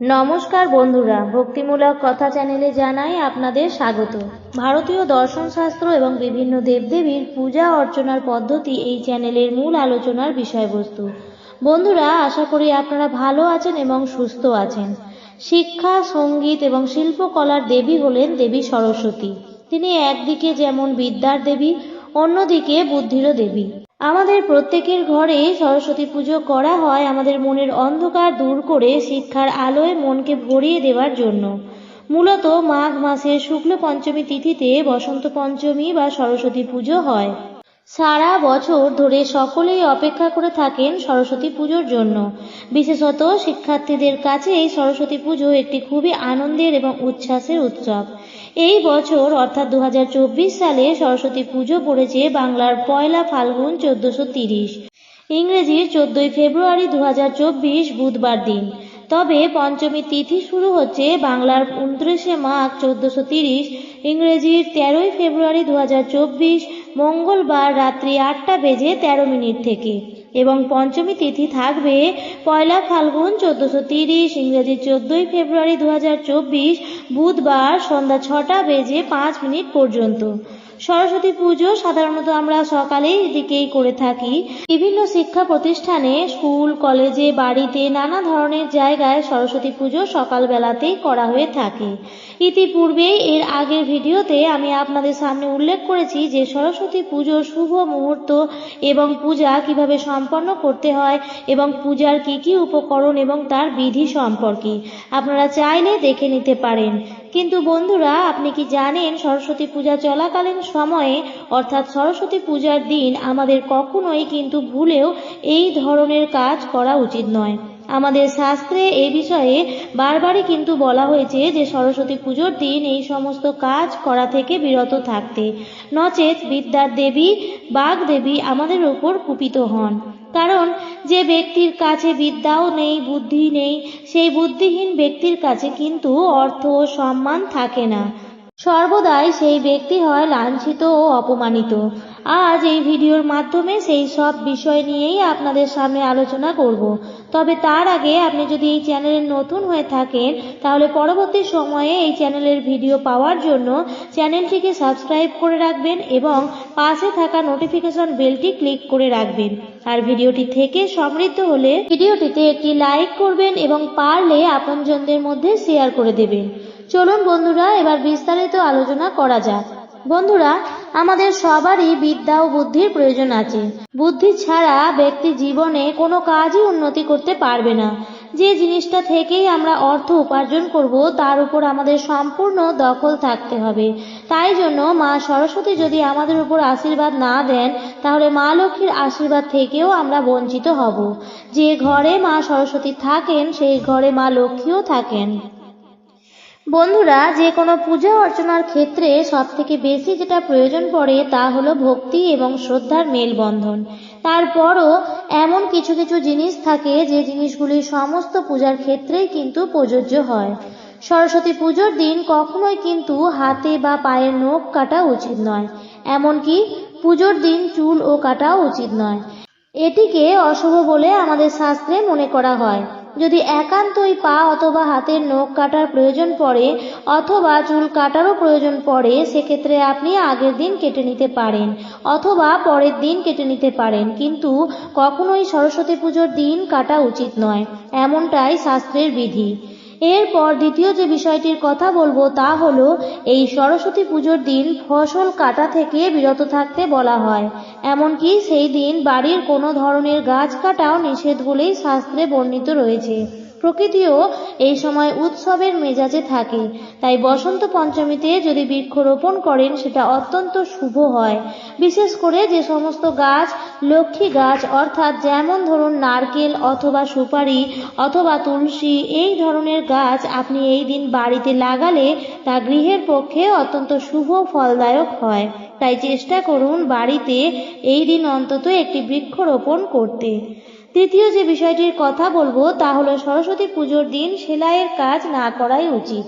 নমস্কার বন্ধুরা, ভক্তিমূলক কথা চ্যানেলে জানাই আপনাদের স্বাগত। ভারতীয় দর্শন শাস্ত্র এবং বিভিন্ন দেবদেবীর পূজা অর্চনার পদ্ধতি এই চ্যানেলের মূল আলোচনার বিষয়বস্তু। বন্ধুরা, আশা করি আপনারা ভালো আছেন এবং সুস্থ আছেন। শিক্ষা, সংগীত এবং শিল্পকলার দেবী হলেন দেবী সরস্বতী। তিনি একদিকে যেমন বিদ্যার দেবী, অন্যদিকে বুদ্ধিরও দেবী। আমাদের প্রত্যেকের ঘরে সরস্বতী পুজো করা হয় আমাদের মনের অন্ধকার দূর করে শিক্ষার আলোয় মনকে ভরিয়ে দেওয়ার জন্য। মূলত মাঘ মাসের শুক্ল পঞ্চমী তিথিতে বসন্ত পঞ্চমী বা সরস্বতী পুজো হয়। সারা বছর ধরে সকলেই অপেক্ষা করে থাকেন সরস্বতী পুজোর জন্য। বিশেষত শিক্ষার্থীদের কাছে এই সরস্বতী পুজো একটি খুবই আনন্দের এবং উচ্ছ্বাসের উৎসব। এই বছর, অর্থাৎ দু হাজার চব্বিশ সালে সরস্বতী পুজো পড়েছে বাংলার পয়লা ফাল্গুন চোদ্দশো তিরিশ। ইংরেজির চোদ্দই ফেব্রুয়ারি দু হাজার চব্বিশ বুধবার দিন। তবে পঞ্চমী তিথি শুরু হচ্ছে বাংলার উনত্রিশে মাঘ চোদ্দশো তিরিশ। ইংরেজির তেরোই ফেব্রুয়ারি দু হাজার চব্বিশ মঙ্গলবার রাত্রি আটটা বেজে তেরো মিনিট থেকে। এবং পঞ্চমী তিথি থাকবে পয়লা ফাল্গুন চোদ্দশো তিরিশ, ইংরেজি চোদ্দোই ফেব্রুয়ারি দু হাজার চব্বিশ, বুধবার সন্ধ্যা ছটা বেজে পাঁচ মিনিট পর্যন্ত। সরস্বতী পুজো সাধারণত আমরা সকালেই দিকেই করে থাকি। বিভিন্ন শিক্ষা প্রতিষ্ঠানে, স্কুল, কলেজে, বাড়িতে নানা ধরনের জায়গায় সরস্বতী পুজো সকালবেলাতেই করা হয়ে থাকে। ইতিপূর্বে এর আগের ভিডিওতে আমি আপনাদের সামনে উল্লেখ করেছি যে সরস্বতী পুজোর শুভ মুহূর্ত এবং পূজা কীভাবে সম্পন্ন করতে হয় এবং পূজার কি কি উপকরণ এবং তার বিধি সম্পর্কে আপনারা চাইলে দেখে নিতে পারেন। কিন্তু বন্ধুরা, আপনি কি জানেন সরস্বতী পূজা চলাকালীন সময়ে, অর্থাৎ সরস্বতী পূজার দিন আমাদের কখনোই কিন্তু ভুলেও এই ধরনের কাজ করা উচিত নয়। আমাদের শাস্ত্রে এই বিষয়ে বারবারই কিন্তু বলা হয়েছে যে সরস্বতী পুজোর দিন এই সমস্ত কাজ করা থেকে বিরত থাকতে। নচেত বিদ্যার দেবী, বাঘ দেবী আমাদের ওপর কুপিত হন। কারণ যে ব্যক্তির কাছে বিদ্যাও নেই, বুদ্ধি নেই, সেই বুদ্ধিহীন ব্যক্তির কাছে কিন্তু অর্থ ও সম্মান থাকে না। সর্বদাই সেই ব্যক্তি হয় লাঞ্ছিত ও অপমানিত। আজ এই ভিডিওর মাধ্যমে সেই সব বিষয় নিয়েই আপনাদের সামনে আলোচনা করব। তবে তার আগে আপনি যদি এই চ্যানেলে নতুন হয়ে থাকেন, তাহলে পরবর্তী সময়ে এই চ্যানেলের ভিডিও পাওয়ার জন্য চ্যানেলটিকে সাবস্ক্রাইব করে রাখবেন এবং পাশে থাকা নোটিফিকেশন বেলটি ক্লিক করে রাখবেন। আর ভিডিওটি থেকে সমৃদ্ধ হলে ভিডিওটিতে একটি লাইক করবেন এবং পারলে আপনজনদের মধ্যে শেয়ার করে দেবেন। চলুন বন্ধুরা, এবার বিস্তারিত আলোচনা করা যাক। বন্ধুরা আমাদের সবারই বিদ্যা ও বুদ্ধির প্রয়োজন আছে। বুদ্ধি ছাড়া ব্যক্তি জীবনে কোনো কাজই উন্নতি করতে পারবে না। যে জিনিসটা থেকেই আমরা অর্থ উপার্জন করব, তার উপর আমাদের সম্পূর্ণ দখল থাকতে হবে। তাই জন্য মা সরস্বতী যদি আমাদের উপর আশীর্বাদ না দেন, তাহলে মা লক্ষ্মীর আশীর্বাদ থেকেও আমরা বঞ্চিত হব। যে ঘরে মা সরস্বতী থাকেন, সেই ঘরে মা লক্ষ্মীও থাকেন। বন্ধুরা, যে কোনো পূজা অর্চনার ক্ষেত্রে সব থেকে বেশি যেটা প্রয়োজন পড়ে তা হলো ভক্তি এবং শ্রদ্ধার মেলবন্ধন। তারপরও এমন কিছু কিছু জিনিস থাকে যে জিনিসগুলি সমস্ত পূজার ক্ষেত্রেই কিন্তু প্রযোজ্য হয়। সরস্বতী পুজোর দিন কখনোই কিন্তু হাতে বা পায়ের নখ কাটা উচিত নয়, এমনকি পুজোর দিন চুল ও কাটাও উচিত নয়। এটিকে অশুভ বলে আমাদের শাস্ত্রে মনে করা হয়। যদি একান্তই পা অথবা হাতের নখ কাটার প্রয়োজন পড়ে অথবা চুল কাটারও প্রয়োজন পড়ে, সেক্ষেত্রে আপনি আগের দিন কেটে নিতে পারেন অথবা পরের দিন কেটে নিতে পারেন। কিন্তু কখনোই সরস্বতী পুজোর দিন কাটা উচিত নয়। এমনটাই শাস্ত্রের বিধি। এরপর দ্বিতীয় যে বিষয়টির কথা বলব তা হলো, এই সরস্বতী পুজোর দিন ফসল কাটা থেকে বিরত থাকতে বলা হয়। এমনকি সেই দিন বাড়ির কোনো ধরনের গাছ কাটাও নিষেধ বলেই শাস্ত্রে বর্ণিত রয়েছে। প্রকৃতিও এই সময় উৎসবের মেজাজে থাকে। তাই বসন্ত পঞ্চমীতে যদি বৃক্ষরোপণ করেন, সেটা অত্যন্ত শুভ হয়। বিশেষ করে যে সমস্ত গাছ, লক্ষ্মী গাছ, অর্থাৎ যেমন ধরুন নারকেল অথবা সুপারি অথবা তুলসী, এই ধরনের গাছ আপনি এই দিন বাড়িতে লাগালে তা গৃহের পক্ষে অত্যন্ত শুভ ফলদায়ক হয়। তাই চেষ্টা করুন বাড়িতে এই দিন অন্তত একটি বৃক্ষরোপণ করতে। তৃতীয় যে বিষয়টির কথা বলব, তা হলো সরস্বতী পুজোর দিন সেলাইয়ের কাজ না করাই উচিত।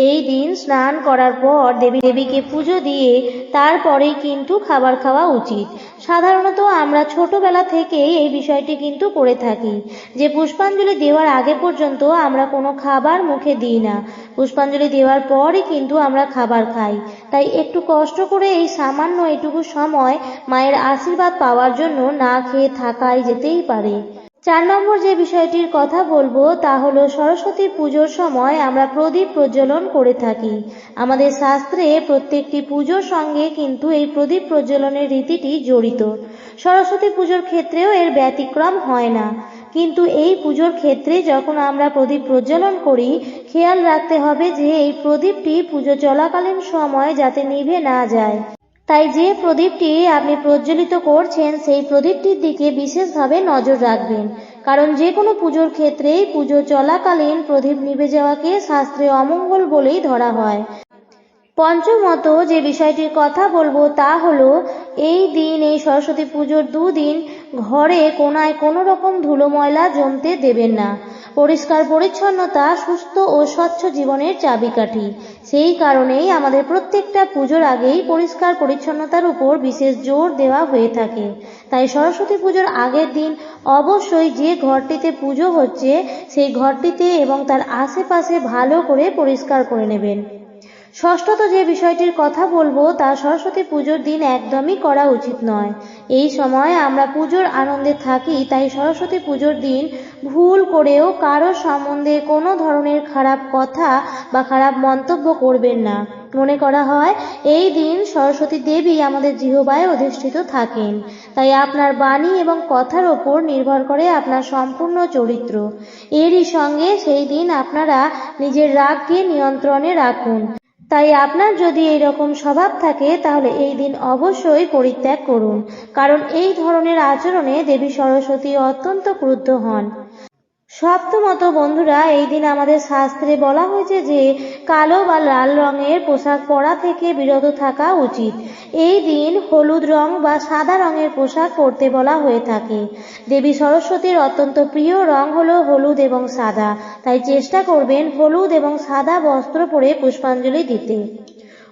এই দিন স্নান করার পর দেবী দেবীকে পুজো দিয়ে তারপরেই কিন্তু খাবার খাওয়া উচিত। সাধারণত আমরা ছোটবেলা থেকেই এই বিষয়টি কিন্তু করে থাকি। যে পুষ্পাঞ্জলি দেওয়ার আগে পর্যন্ত আমরা কোনো খাবার মুখে দিই না। পুষ্পাঞ্জলি দেওয়ার পরই কিন্তু আমরা খাবার খাই। তাই একটু কষ্ট করে এই সামান্য এটুকু সময় মায়ের আশীর্বাদ পাওয়ার জন্য না খেয়ে থাকাই যেতেই পারে। চার নম্বর যে বিষয়টির কথা বলব, তা হলো সরস্বতী পুজোর সময় আমরা প্রদীপ প্রজ্বলন করে থাকি। আমাদের শাস্ত্রে প্রত্যেকটি পুজোর সঙ্গে কিন্তু এই প্রদীপ প্রজ্বলনের রীতিটি জড়িত। সরস্বতী পুজোর ক্ষেত্রেও এর ব্যতিক্রম হয় না। কিন্তু এই পুজোর ক্ষেত্রে যখন আমরা প্রদীপ প্রজ্বলন করি, খেয়াল রাখতে হবে যে এই প্রদীপটি পুজো চলাকালীন সময় যাতে নিভে না যায়। তাই যে প্রদীপটি আপনি প্রজ্বলিত করছেন, সেই প্রদীপটির দিকে বিশেষভাবে নজর রাখবেন। কারণ যে কোনো পুজোর ক্ষেত্রেই পুজো চলাকালীন প্রদীপ নিভে যাওয়াকে শাস্ত্রে অমঙ্গল বলেই ধরা হয়। পঞ্চমত যে বিষয়টির কথা বলব তা হলো, এই দিন, এই সরস্বতী পুজোর দুদিন ঘরে কোনায় কোনো রকম ধুলো ময়লা জমতে দেবেন না। পরিষ্কার পরিচ্ছন্নতা, সুস্থ ও স্বচ্ছ জীবনের চাবিকাঠি। সেই কারণেই আমাদের প্রত্যেকটা পুজোর আগেই পরিষ্কার পরিচ্ছন্নতার উপর বিশেষ জোর দেওয়া হয়ে থাকে। তাই সরস্বতী পুজোর আগের দিন অবশ্যই যে ঘরটিতে পুজো হচ্ছে, সেই ঘরটিতে এবং তার আশেপাশে ভালো করে পরিষ্কার করে নেবেন। ষষ্ঠত যে বিষয়টির কথা বলব, তা সরস্বতী পুজোর দিন একদমই করা উচিত নয়। এই সময় আমরা পুজোর আনন্দে থাকি, তাই সরস্বতী পুজোর দিন ভুল করেও কারও সম্বন্ধে কোনো ধরনের খারাপ কথা বা খারাপ মন্তব্য করবেন না। মনে করা হয়, এই দিন সরস্বতী দেবী আমাদের জিহবায় অধিষ্ঠিত থাকেন। তাই আপনার বাণী এবং কথার ওপর নির্ভর করে আপনার সম্পূর্ণ চরিত্র। এরই সঙ্গে সেই দিন আপনারা নিজের রাগকে নিয়ন্ত্রণে রাখুন। তাই আপনার যদি এই রকম স্বভাব থাকে, তাহলে এই দিন অবশ্যই পরিত্যাগ করুন। কারণ এই ধরনের আচরণে দেবী সরস্বতী অত্যন্ত ক্রুদ্ধ হন। সপ্তমত বন্ধুরা, এই দিন আমাদের শাস্ত্রে বলা হয়েছে যে কালো বা লাল রঙের পোশাক পরা থেকে বিরত থাকা উচিত। এই দিন হলুদ রং বা সাদা রঙের পোশাক পরতে বলা হয়ে থাকে। দেবী সরস্বতীর অত্যন্ত প্রিয় রং হলো হলুদ এবং সাদা। তাই চেষ্টা করবেন হলুদ এবং সাদা বস্ত্র পরে পুষ্পাঞ্জলি দিতে।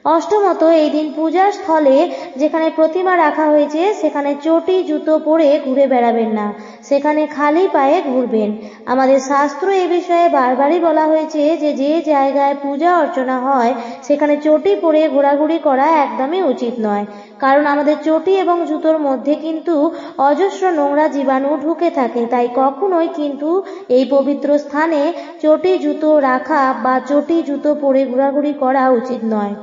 অষ্টমত এই দিন পূজার স্থলে যেখানে প্রতিমা রাখা হয়েছে, সেখানে চটি, জুতো পরে ঘুরে বেড়াবেন না। সেখানে খালি পায়ে ঘুরবেন। আমাদের শাস্ত্র এ বিষয়ে বারবারই বলা হয়েছে যে যে জায়গায় পূজা অর্চনা হয়, সেখানে চটি পরে ঘোরাঘুরি করা একদমই উচিত নয়। কারণ আমাদের চটি এবং জুতোর মধ্যে কিন্তু অজস্র নোংরা জীবাণু ঢুকে থাকে। তাই কখনোই কিন্তু এই পবিত্র স্থানে চটি, জুতো রাখা বা চটি, জুতো পরে ঘোরাঘুরি করা উচিত নয়।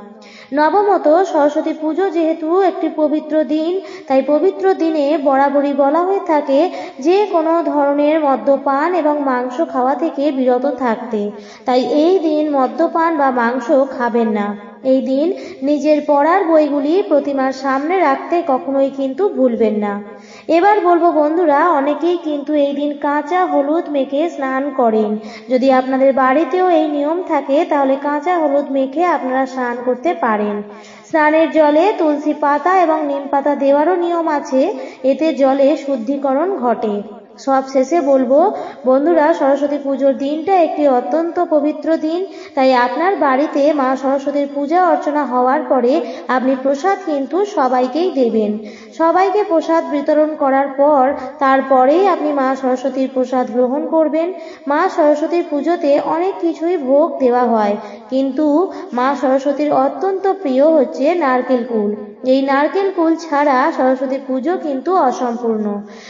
নবমত সরস্বতী পুজো যেহেতু একটি পবিত্র দিন, তাই পবিত্র দিনে বরাবরই বলা হয়ে থাকে যে কোনো ধরনের মদ্যপান এবং মাংস খাওয়া থেকে বিরত থাকতে। তাই এই দিন মদ্যপান বা মাংস খাবেন না। এই দিন নিজের পড়ার বইগুলি প্রতিমার সামনে রাখতে কখনোই কিন্তু ভুলবেন না। এবার বলব বন্ধুরা, অনেকেই কিন্তু এই দিন কাঁচা হলুদ মেখে স্নান করেন। যদি আপনাদের বাড়িতেও এই নিয়ম থাকে, তাহলে কাঁচা হলুদ মেখে আপনারা স্নান করতে পারেন। স্নানের জলে তুলসী পাতা এবং নিম পাতা দেওয়ারও নিয়ম আছে। এতে জলে শুদ্ধিকরণ ঘটে। সব শেষে বলব, বন্ধুরা, সরস্বতী পুজোর দিনটা একটি অত্যন্ত পবিত্র দিন। তাই আপনার বাড়িতে মা সরস্বতীর পূজা অর্চনা হওয়ার পরে আপনি প্রসাদ কিন্তু সবাইকেই দেবেন। সবাইকে প্রসাদ বিতরণ করার পর, তারপরেই আপনি মা সরস্বতীর প্রসাদ গ্রহণ করবেন। মা সরস্বতীর পুজোতে অনেক কিছুই ভোগ দেওয়া হয়। কিন্তু মা সরস্বতীর অত্যন্ত প্রিয় হচ্ছে নারকেল কুল। এই নারকেল কুল ছাড়া সরস্বতী পুজো কিন্তু অসম্পূর্ণ।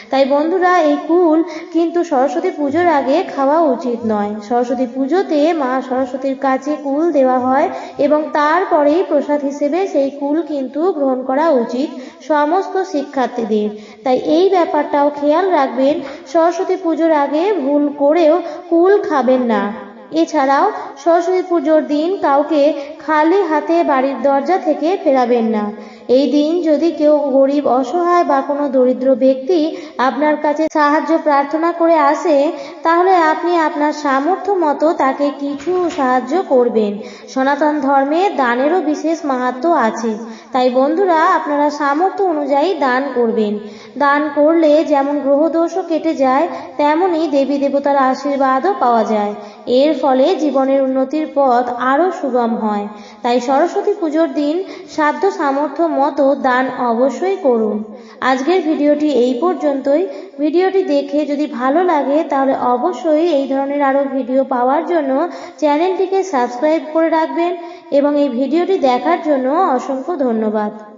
তাই বন্ধুরা, এই কুল কিন্তু সরস্বতী পুজোর আগে খাওয়া উচিত নয়। সরস্বতী পুজোতে মা সরস্বতীর কাছে কুল দেওয়া হয় এবং তারপরেই প্রসাদ হিসেবে সেই কুল কিন্তু গ্রহণ করা উচিত। সমস্ত শিক্ষার্থীদের। তাই এই ব্যাপারটাও খেয়াল রাখবেন, সরস্বতী পুজোর আগে ভুল করেও কুল খাবেন না। এছাড়াও সরস্বতী পুজোর দিন কাউকে খালি হাতে বাড়ির দরজা থেকে ফেরাবেন না। এই দিন যদি কেউ গরিব, অসহায় বা কোনো দরিদ্র ব্যক্তি আপনার কাছে সাহায্য প্রার্থনা করে আসে, তাহলে আপনি আপনার সামর্থ্য মতো তাকে কিছু সাহায্য করবেন। সনাতন ধর্মে দানেরও বিশেষ মাহাত্ম আছে। তাই বন্ধুরা, আপনারা সামর্থ্য অনুযায়ী দান করবেন। দান করলে যেমন গ্রহদোষও কেটে যায়, তেমনই দেবী দেবতার আশীর্বাদও পাওয়া যায়। এর ফলে জীবনের উন্নতির পথ আরও সুগম হয়। তাই সরস্বতী পুজোর দিন সাধ্য সামর্থ্য মতো দান অবশ্যই করুন। আজকের ভিডিওটি এই পর্যন্তই। ভিডিওটি দেখে যদি ভালো লাগে, তাহলে অবশ্যই এই ধরনের আরও ভিডিও পাওয়ার জন্য চ্যানেলটিকে সাবস্ক্রাইব করে রাখবেন এবং এই ভিডিওটি দেখার জন্য অসংখ্য ধন্যবাদ।